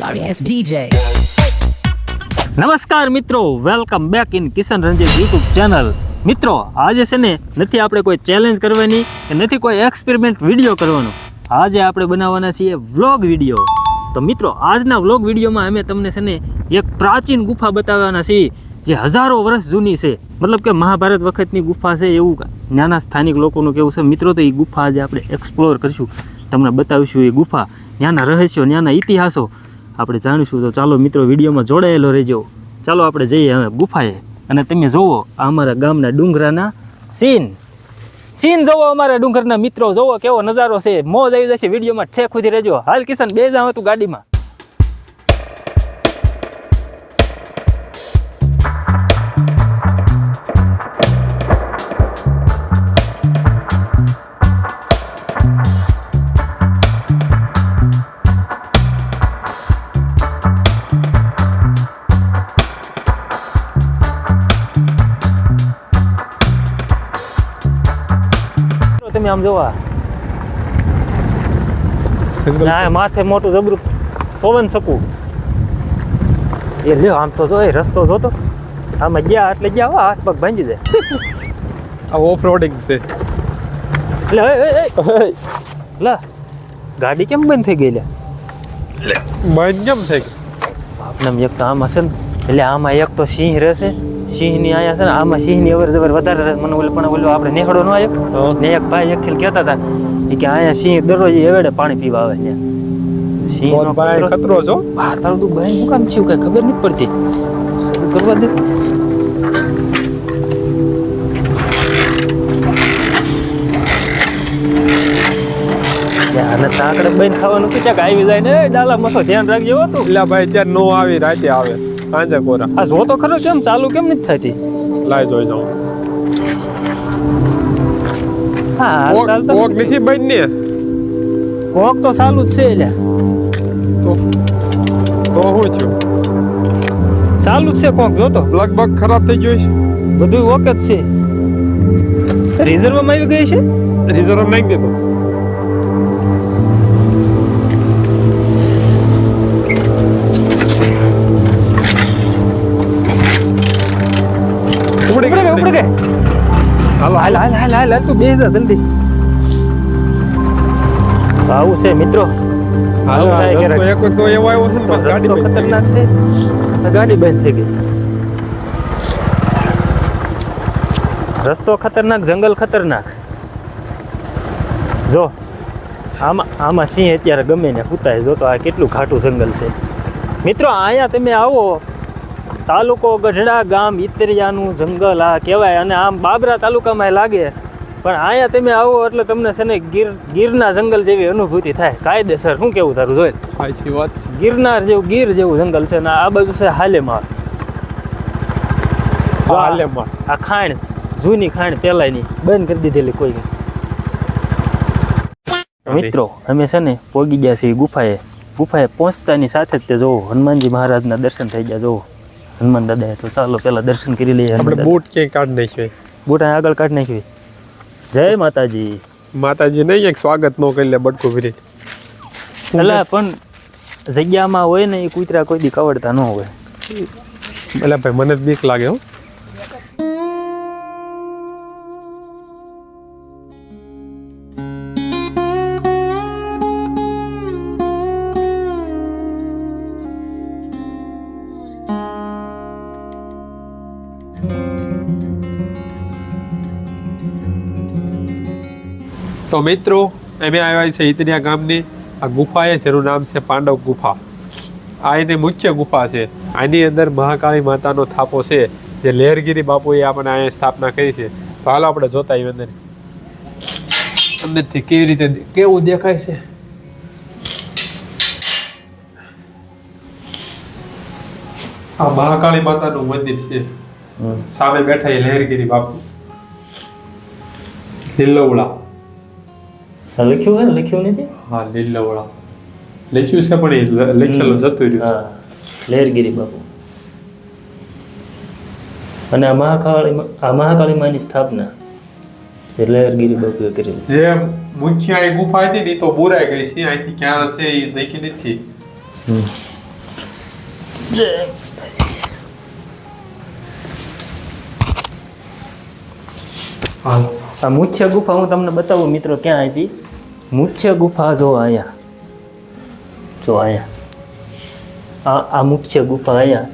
DJ. નમસ્કાર મિત્રો welcome back in Kishan Ranjit YouTube channel મિત્રો આજે છે ને નથી આપણે કોઈ ચેલેન્જ કરવાની કે નથી કોઈ એક્સપેરિમેન્ટ વીડિયો કરવાનો. આજે આપણે બનાવવાના છીએ વ્લોગ વીડિયો તો મિત્રો આજના વ્લોગ વિડીયોમાં અમે તમને છે ને એક પ્રાચીન ગુફા બતાવવાના છીએ જે હજારો વર્ષ જૂની છે. મતલબ કે મહાભારત વખતની ગુફા છે એવું નાના સ્થાનિક લોકોનું કેવું છે? મિત્રો તો એ ગુફા આજે આપણે એક્સપ્લોર કરીશું. તમને બતાવીશું એ ગુફા. ત્યાંના રહસ્યો ત્યાંના ઇતિહાસો. આપણે જાણીશું, તો ચાલો મિત્રો વિડીયોમાં જોડાયેલો રહેજો. ચાલો આપણે જઈએ હવે ગુફાએ. અને તમે આ અમારા ગામના ડુંગરાના સીન. સીન જોવો અમારા ડુંગરના મિત્રો જોવો કેવો નજારો છે. મોજ આવી જશે વિડીયોમાં. ઠેક સુધી રહેજો. હાલ કિશન, બે જાવ તું ગાડીમાં. તમે આમ જોવા. ના માથે મોટું જબરું પવન શકું. એ લ્યો આમ તો જો એ રસ્તો જોતો. આમાં ગયા એટલે ગયા હો, હાથ પગ ભાંજી દે. આ ઓફ રોડિંગ છે એટલે. લા ગાડી કેમ બંધ થઈ ગઈ લે? બંધ કેમ થઈ ગઈ? આપણે એક તો આમાં છે ને એટલે આમાં એક તો સિંહ રહેશે. સિંહની આયા છે ને આમાં સિંહની અવર જવર વધારે રહે મને ઓલું પણ ઓલું આપણે નેહડો ન આવ્યો. ને એક ભાઈ એક કહેતા હતા કે અહીંયા સિંહ દરરોજ એવેડે પાણી પીવા આવે છે. સિંહનો ખતરો છો? હા તારું તું ભાઈ શું કામ કઈ ખબર નથી પડતી. કરવા દે. આને તાકડે બંધ થવાનું કે આવી જાય ને? ડાલા મથો ધ્યાન રાખજો તું. એટલે ભાઈ ત્યાં નો આવી રાતે આવે. સાંજે કોરા. આ જો તો ખરો કેમ ચાલુ કેમ નથી થતી? લાય જોઈ જાઉં. હા કોક નથી બંધ ને કોક તો ચાલુ જ છે એટલે તો તો છું. ચાલુ જ છે કોક જો તો. લગભગ ખરાબ થઈ ગયું છે. બધું ઓકે જ છે. રિઝર્વમાં આવી ગઈ છે? રિઝર્વ નાખી દીધો. હાલો હાલ હાલ હાલ તું બે જા જલ્દી. આવું છે મિત્રો. ખતરનાક છે. ગાડી બંધ થઈ ગઈ. રસ્તો ખતરનાક જંગલ ખતરનાક. જો આમાં આમાં સિંહ અત્યારે ગમે ને કૂતાય. જો તો આ કેટલું ઘાટું જંગલ છે. મિત્રો અહીંયા તમે આવો. તાલુકો ગઢડા ગામ ઇતરિયાનું જંગલ આ કહેવાય અને આમ બાબરા તાલુકામાં લાગે. પણ અહીંયા તમે આવો એટલે તમને છે ને ગીર ગીરના જંગલ જેવી અનુભૂતિ થાય. કાયદેસર શું કેવું તારું જોઈ? સાચી વાત છે. ગિરનાર જેવું ગીર જેવું જંગલ છે ને આ બાજુ છે હાલેમાર. જો આ- ખાણ જૂની ખાણ પેલાની બંધ કરી દીધેલી કોઈ મિત્રો અમે છે ને પોગી ગયા છીએ ગુફાએ. ગુફાએ પહોંચતાની સાથે જ તે જોવો હનુમાનજી મહારાજના દર્શન થઈ ગયા જોવો. હનુમાન દાદા તો ચાલો પેલા દર્શન કરી લઈએ આપણે બૂટ ક્યાંય કાઢ નાખ્યું દાદા. બૂટ આગળ કાઢી નાખી જય માતાજી. માતાજી નહીં એક સ્વાગત નો કરી લે બટકું ફરી એટલે પણ જગ્યામાં હોય ને એ કૂતરા કોઈ દી કવડતા ન હોય. એટલે ભાઈ મને બીક લાગે હો. તો મિત્રો અમે આવ્યા છે ઇતનિયા ગામની. આ ગુફા એ જેનું નામ છે પાંડવ ગુફા. આ એની મુખ્ય ગુફા છે. આની અંદર મહાકાળી માતાનો થાપો છે જે લહેરગીરી બાપુએ આપણને અહીંયા સ્થાપના કરી છે. તો હાલો આપણે જોતા એ અંદર. અંદરથી કેવી રીતે કેવું દેખાય છે? આ મહાકાળી માતાનું મંદિર છે. સામે બેઠા એ લહેરગીરી બાપુ. લીલવડા. લખ્યું હોય ને લખ્યું નથી હા લીલવડા લખ્યું છે પણ એ લખેલું જતું રહ્યું હા લહેરગીરી બાપુ અને આ મહાકાળી આ મહાકાળી માની સ્થાપના જે લહેરગીરી બાપુએ કરેલી જે મુખ્ય એ ગુફા હતી ને તો બુરાઈ ગઈ છે અહીંથી ક્યાં છે એ દેખી નથી. આ મુખ્ય ગુફા હું તમને બતાવું મિત્રો ક્યાં હતી? મુખ્ય ગુફા જો અહીંયા જો અહીંયા આ આ મુખ્ય ગુફા અહીંયા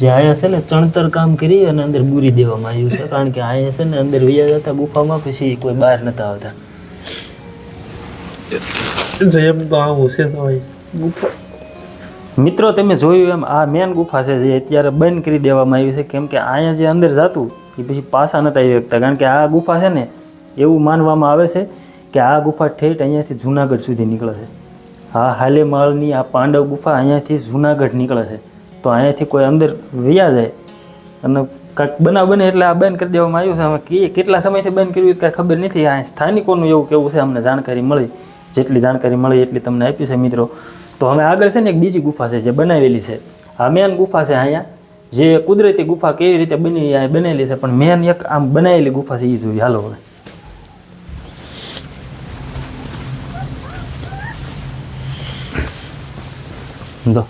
જે અહીંયા છે ને ચણતર કામ કરી અને અંદર બુરી દેવામાં આવ્યું છે. કારણ કે અહીંયા છે ને અંદર વૈયા જતા ગુફામાં પછી કોઈ બહાર નતા આવતા. જેમ તો આવું છે ગુફા. મિત્રો તમે જોયું એમ આ મેન ગુફા છે જે અત્યારે બંધ કરી દેવામાં આવી છે. કેમ કે અહીંયા જે અંદર જતું એ પછી પાછા નતા આવી શકતા. કારણ કે આ ગુફા છે ને એવું માનવામાં આવે છે કે આ ગુફા ઠેઠ અહીંયાથી જુનાગઢ સુધી નીકળે છે. આ હાલે માળની આ પાંડવ ગુફા અહીંયાથી જુનાગઢ નીકળે છે. તો અહીંયાથી કોઈ અંદર વયા જાય. અને કાંઈક બનાવ બને એટલે આ બંધ કરી દેવામાં આવ્યું છે. અમે કે કેટલા સમયથી બંધ કર્યું કાંઈ ખબર નથી. આ સ્થાનિકોનું એવું કેવું છે, અમને જાણકારી મળી. જેટલી જાણકારી મળી એટલી તમને આપી છે મિત્રો. તો હવે આગળ છે ને એક બીજી ગુફા છે, જે બનાવેલી છે. આ મેન ગુફા છે અહીંયા. જે કુદરતી ગુફા કેવી રીતે બની, આ બનેલી છે. પણ મેન એક આમ બનાવેલી ગુફા છે એ જોઈએ હાલો હવે. જો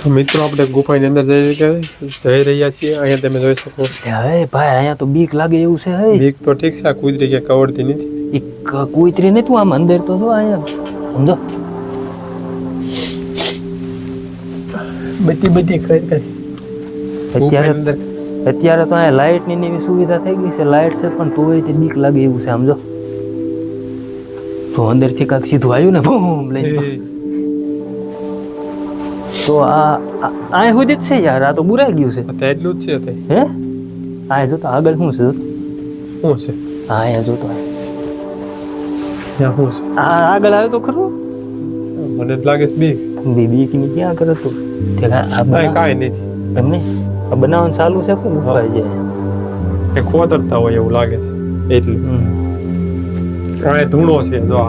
તો મિત્રો આપણે ગુફાની અંદર જઈ રહ્યા જઈ રહ્યા છીએ. અહીંયા તમે જોઈ શકો. હે ભાઈ અહીંયા તો બીક લાગે એવું છે હે. બીક તો ઠીક છે. આ કુદરી કે કવડતી નથી. એ કુતરી કૂતરી નહીં તું આમ અંદર તો જો અહીંયા. સમજો. બધી બધી કઈ કઈ અત્યારે અંદર. અત્યારે તો અહીંયા લાઇટની ને એવી સુવિધા થઈ ગઈ છે. લાઇટ છે પણ તોય તે બીક લાગે એવું છે સમજો. તો અંદરથી કાંઈક સીધું આવ્યું ને બૂમ લઈને તો આ આ- આ સુધી જ છે યાર આ તો બુરાઈ ગયું છે. એટલું જ છે હે? આ જો તો આગળ શું છે? શું છે? હા અહીંયા જો તો ત્યાં શું છે? આ આગળ આવ્યો તો ખરું? મને જ લાગે છે બીક બીબી કે ક્યાં કરે તો? તે આ આ કાંઈ નથી. તમને આ બનાવવાનું ચાલુ છે કે ગુફાએ છે એ ખોતરતા હોય એવું લાગે છે. એટલું. હમ. ધૂણો છે જો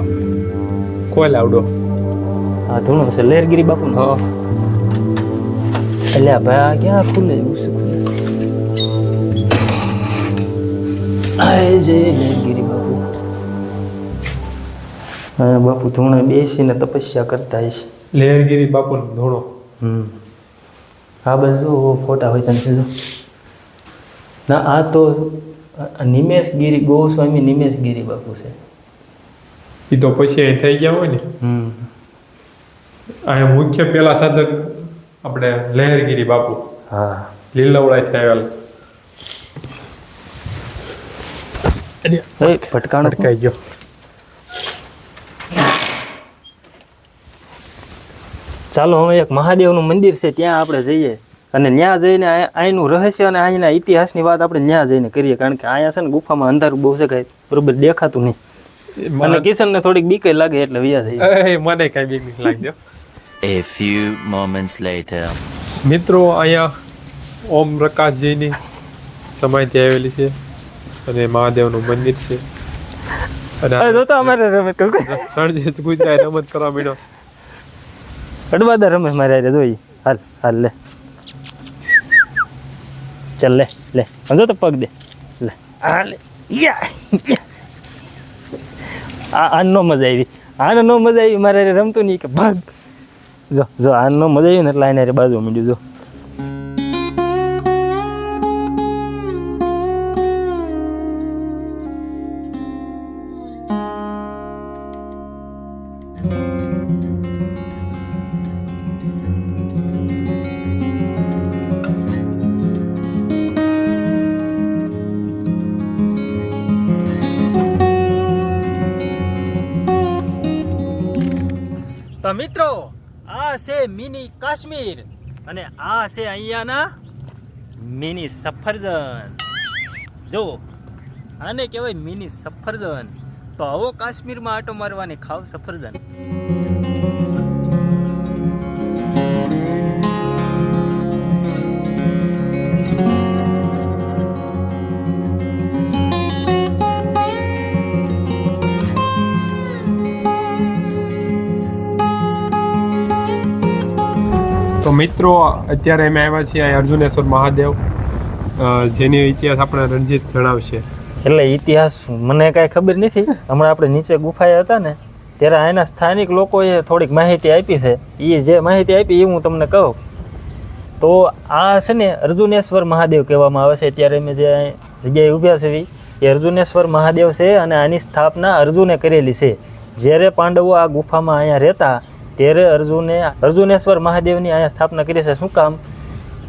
કોઈ લાવડો આ ધૂણો છે લહેરગીરી બાપુ હા. એટલે આ ભાઈ આ ક્યાં ખુલે છે? ખુલે આય જે લહેરગીરી બાપુ. હા બાપુ ધૂણે બેસીને તપસ્યા કરતા હશે. લહેરગીરી બાપુનો ધૂણો. હમ. હા બસ જો ફોટા હોય તને જો ના આ તો નિમેશગીરી ગોસ્વામી નિમેશગીરી બાપુ છે. એ તો પછી અહીં થઈ ગયા હોય ને. હમ. અહીંયા મુખ્ય પેલા સાધક આપણે લહેરગીરી બાપુ. હા. લીલવડાથી આવેલા. ભટકાણો અટકાઈ ગયો. ચાલો હવે એક મહાદેવનું મંદિર છે ત્યાં આપણે જઈએ. અને ત્યાં જઈને અહીંનું રહસ્ય અને અહીંના ઇતિહાસની વાત આપણે ત્યાં જઈને કરીએ કારણ કે અહીંયા છે ને ગુફામાં અંધારું બહુ છે કાંઈ બરોબર દેખાતું નહીં. અને કિશનને થોડીક બીક લાગે એટલે વિયા થઈ મને કઈ બીક નહીં લાગજો A few moments later. મિત્રો અહીંયા ઓમ પ્રકાશજીની સમાધિ આવેલી છે અને મહાદેવનું મંદિર છે. અને તો તો અમારે રમત કરું રણજીત ગુજરાત રમત કરવા મીડો અડવાદા રમે મારે હારે જોઈ. હાલ હાલ લે. ચાલ લે લે. સમજો તો પગ દે. લે. આ લે. યા. આ આને નો મજા આવી. આને નો મજા આવી. મારે રમતું નહીં કે ભાગ. જો જો આને નો મજા આવી ને એટલે આને બાજુ માંડ્યું જો. મિની કાશ્મીર. અને આ છે અહીંયાના મિની સફરજન. જો આને કહેવાય મિની સફરજન. તો આવો કાશ્મીરમાં આટો મારવાની ખાવ સફરજન. તો મિત્રો, અત્યારે અમે આવ્યા છીએ અર્જુનેશ્વર મહાદેવ જેની ઇતિહાસ આપણે રણજીત જણાવશે. એટલે ઇતિહાસ મને કાંઈ ખબર નથી. હમણાં આપણે નીચે ગુફાએ હતા ને, ત્યારે અહીંના સ્થાનિક લોકોએ થોડીક માહિતી આપી છે. એ જે માહિતી આપી એ હું તમને કહું. તો આ છે ને અર્જુનેશ્વર મહાદેવ કહેવામાં આવે છે. ત્યારે અમે જે જગ્યાએ ઊભ્યા છે એ અર્જુનેશ્વર મહાદેવ છે અને આની સ્થાપના અર્જુને કરેલી છે. જ્યારે પાંડવો આ ગુફામાં અહીંયા રહેતા ત્યારે અર્જુને અર્જુનેશ્વર મહાદેવની અહીંયા સ્થાપના કરી છે. શું કામ?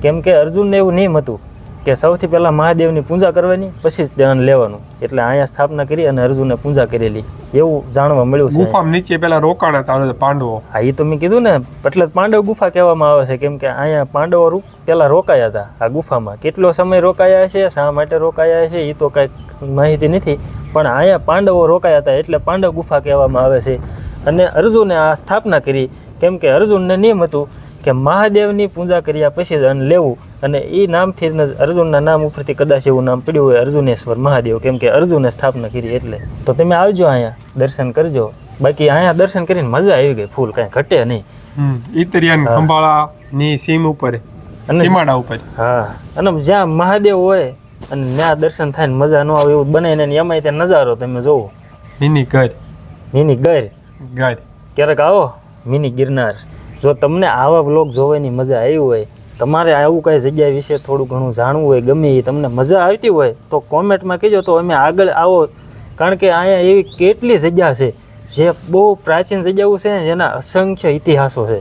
કેમ કે અર્જુનને એવું નિયમ હતું કે સૌથી પહેલાં મહાદેવની પૂજા કરવાની પછી જ ધ્યાન લેવાનું. એટલે અહીંયા સ્થાપના કરી અને અર્જુને પૂજા કરેલી. એવું જાણવા મળ્યું છે. ગુફા નીચે પેલા રોકાણ હતા પાંડવો. હા એ તો મેં કીધું ને એટલે પાંડવ ગુફા કહેવામાં આવે છે. કેમ કે અહીંયા પાંડવો પહેલા રોકાયા હતા આ ગુફામાં. કેટલો સમય રોકાયા છે શા માટે રોકાયા છે એ તો કાંઈક માહિતી નથી. પણ અહીંયા પાંડવો રોકાયા હતા એટલે પાંડવ ગુફા કહેવામાં આવે છે. અને અર્જુને આ સ્થાપના કરી. કેમ કે અર્જુનને નિયમ હતું કે મહાદેવની પૂજા કર્યા પછી જ અન્ન લેવું અને એ નામથી અર્જુનના નામ ઉપરથી કદાચ એવું નામ પડ્યું હોય અર્જુનેશ્વર મહાદેવ. કેમ કે અર્જુને સ્થાપના કરી એટલે. તો તમે આવજો અહીંયા દર્શન કરજો. બાકી અહીંયા દર્શન કરીને મજા આવી ગઈ ફૂલ કાંઈ ઘટે નહીં. ઈતરિયાન ખંભાળા ની સીમ ઉપર અને- સીમાડા ઉપર. હા અને જ્યાં મહાદેવ હોય અને ત્યાં દર્શન થાય ને મજા ન આવે એવું બનાવીને ને એમાંય ત્યાં નજારો તમે જોવો. મિની ઘર. મિની ગર ઘર ક્યારેક આવો મિની ગિરનાર. જો તમને આવા બ્લોગ જોવાની મજા આવી હોય તમારે આવું કઈ જગ્યા વિશે થોડું ઘણું જાણવું હોય ગમે એ તમને મજા આવતી હોય તો કોમેન્ટમાં કહેજો તો અમે આગળ આવો. કારણ કે અહીંયા એવી કેટલી જગ્યા છે જે બહુ પ્રાચીન જગ્યાઓ છે જેના અસંખ્ય ઇતિહાસો છે.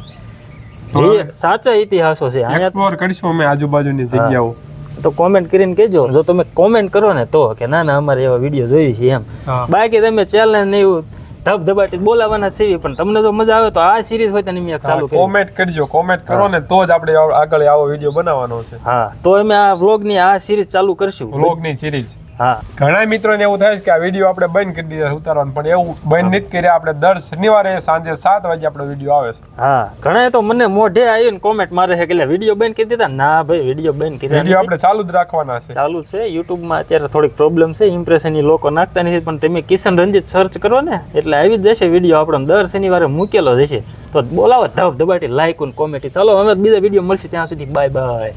સાચા ઇતિહાસો છે. એક્સપ્લોર કરીશું અમે આજુબાજુની જગ્યાઓ. તો કોમેન્ટ કરીને કહેજો. જો તમે કોમેન્ટ કરો ને તો કે ના ના અમારે એવા વીડિયો જોઈ છે એમ. બાકી તમે ચેલેન્જ ને એવું ધબધબાટી બોલાવવાના છે પણ તમને તો મજા આવે તો આ સિરીઝ હોય તો મેં એક ચાલુ કોમેન્ટ કરજો કોમેન્ટ કરો ને તો જ આપણે આગળ આવો વીડિયો બનાવવાનો છે. હા તો અમે આ વ્લોગની આ સિરીઝ ચાલુ કરશું. વ્લોગની સિરીઝ ઘણા મિત્રોને એવું થાય છે કે આ વીડિયો આપણે બંધ કરી દીધા ઉતારવાનું પણ એવું બંધ નથી કર્યા. આપણે દર શનિવારે સાંજે સાત વાગે આપણો વીડિયો આવે છે. હા. ઘણા તો મને મોઢે આવીને કોમેન્ટ મારે છે કે વીડિયો બંધ કરી દીધા? ના ભાઈ વીડિયો બંધ કરી વીડિયો. આપણે ચાલુ જ રાખવાના છે. ચાલુ છે. યુટ્યુબમાં અત્યારે થોડીક પ્રોબ્લેમ છે. ઇમ્પ્રેશન એ લોકો નાખતા નથી પણ તમે કિશન રંજીત સર્ચ કરો ને એટલે આવી જ જશે વીડિયો આપણો. દર શનિવારે મૂકેલો જશે. તો બોલાવો ધબ ધબાટી લાઈક કોમેન્ટ ચાલો અમે બીજા વીડિયો મળશે. ત્યાં સુધી બાય બાય